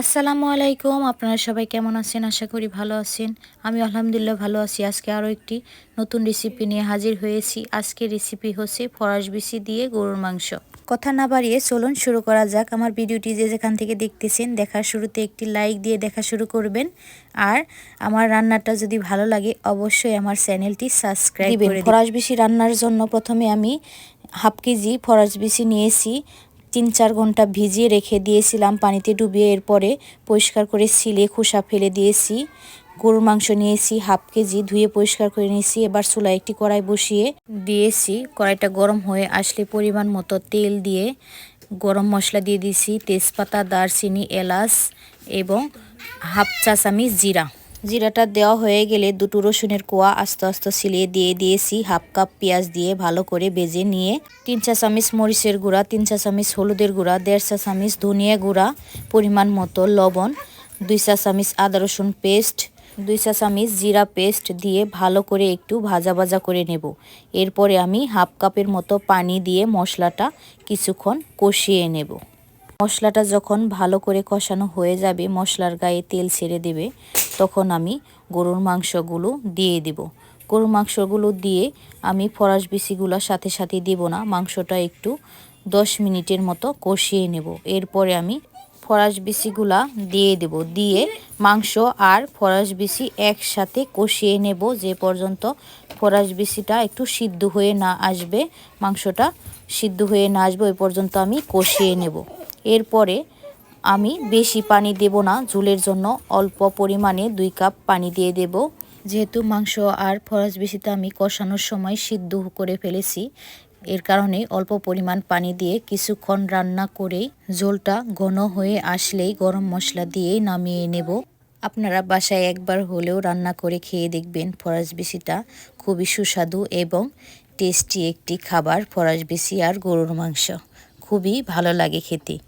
আসসালামু আলাইকুম আপনারা সবাই কেমন আছেন? আশা করি ভালো আছেন। আমি আলহামদুলিল্লাহ ভালো আছি। আজকে আরও একটি নতুন রেসিপি নিয়ে হাজির হয়েছি। আজকের রেসিপি হচ্ছে ফরাস বিসি দিয়ে গরুর মাংস। কথা না বাড়িয়ে চলুন শুরু করা যাক। আমার ভিডিওটি যে যেখান থেকে দেখতেছেন দেখার শুরুতে একটি লাইক দিয়ে দেখা শুরু করবেন। আর আমার রান্নাটা যদি ভালো লাগে অবশ্যই আমার চ্যানেলটি সাবস্ক্রাইব করে ফরাস বিসি রান্নার জন্য প্রথমে আমি হাফ কেজি ফরাস বিসি নিয়েছি। তিন চার ঘণ্টা ভিজিয়ে রেখে দিয়েছিলাম, পানিতে ডুবিয়ে এরপরে পরিষ্কার করে সিলে খোসা ফেলে দিয়েছি। গরুর মাংস নিয়েছি, হাফ কেজি ধুয়ে পরিষ্কার করে নিয়েছি, এবার চুলায় একটি কড়াই বসিয়ে দিয়েছি। কড়াইটা গরম হয়ে আসলে পরিমাণ মতো তেল দিয়ে গরম মশলা দিয়ে দিয়েছি, তেজপাতা, দারচিনি, এলাচ এবং হাফ চা চামিচ জিরা। জিরাটা দেওয়া হয়ে গেলে দুটো রসুনের কোয়া আস্তে আস্তে সিলিয়ে দিয়ে দিয়েছি। হাফ কাপ পেঁয়াজ দিয়ে ভালো করে বেজে নিয়ে তিন চা চামিচ মরিচের গুঁড়া, তিন চা চামিচ হলুদের গুঁড়া, দেড় চা চামিচ ধনিয়া গুঁড়া পরিমাণ মতো লবণ, দুই চা চামিচ আদা রসুন পেস্ট, দুই চা চামিচ জিরা পেস্ট দিয়ে ভালো করে একটু ভাজা ভাজা করে নেব। এরপরে আমি হাফ কাপের মতো পানি দিয়ে মশলাটা কিছুক্ষণ কষিয়ে নেব। মশলাটা যখন ভালো করে কষানো হয়ে যাবে, মশলার গায়ে তেল ছেড়ে দেবে, তখন আমি গরুর মাংসগুলো দিয়ে দেব। গরুর মাংসগুলো দিয়ে আমি ফরাস বিসিগুলোর সাথে সাথে দেব না, মাংসটা একটু দশ মিনিটের মতো কষিয়ে নেব। এরপরে আমি ফরাস বিসিগুলা দিয়ে দেব। দিয়ে মাংস আর ফরাস বিসি একসাথে কষিয়ে নেব, যে পর্যন্ত ফরাস বিসিটা একটু সিদ্ধ হয়ে না আসবে, মাংসটা সিদ্ধ হয়ে না আসবে, ওই পর্যন্ত আমি কষিয়ে নেব। এরপরে আমি বেশি পানি দেব না, ঝুলের জন্য অল্প পরিমাণে দুই কাপ পানি দিয়ে দেব। যেহেতু মাংস আর ফরাস বেশিতে আমি কষানোর সময় সিদ্ধ করে ফেলেছি, এর কারণে অল্প পরিমাণ পানি দিয়ে কিছুক্ষণ রান্না করেই ঝোলটা ঘন হয়ে আসলেই গরম মশলা দিয়ে নামিয়ে নেব। আপনারা বাসায় একবার হলেও রান্না করে খেয়ে দেখবেন ফরাস বেশিটা খুবই সুস্বাদু এবং টেস্টি একটি খাবার, ফরাস বেশি আর গরুর মাংস। খুবই ভালো লাগে খেতে।